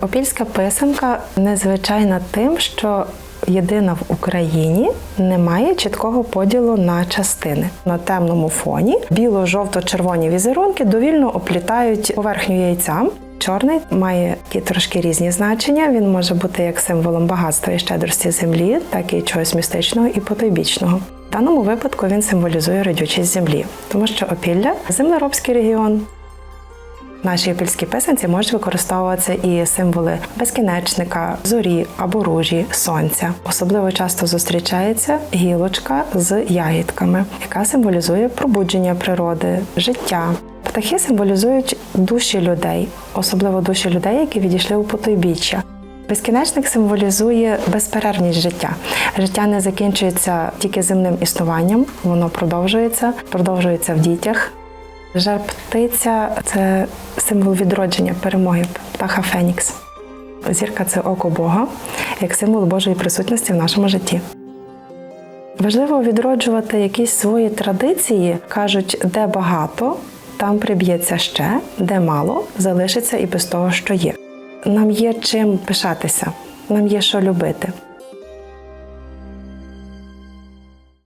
Опільська писанка незвичайна тим, що єдина в Україні немає чіткого поділу на частини. На темному фоні біло-жовто-червоні візерунки довільно оплітають поверхню яйця. Чорний має такі трошки різні значення. Він може бути як символом багатства і щедрості землі, так і чогось містичного і потойбічного. В даному випадку він символізує родючість землі, тому що опілля землеробський регіон. В нашій опільській писанці можуть використовуватися і символи безкінечника, зорі або ружі, сонця. Особливо часто зустрічається гілочка з ягідками, яка символізує пробудження природи, життя. Птахи символізують душі людей, особливо душі людей, які відійшли у потойбіччя. Безкінечник символізує безперервність життя. Життя не закінчується тільки земним існуванням, воно продовжується, продовжується в дітях, Жар птиця це символ відродження, перемоги, птаха Фенікс. Зірка це око Бога, як символ Божої присутності в нашому житті. Важливо відроджувати якісь свої традиції, кажуть, де багато, там приб'ється ще, де мало, залишиться і без того, що є. Нам є чим пишатися, нам є що любити.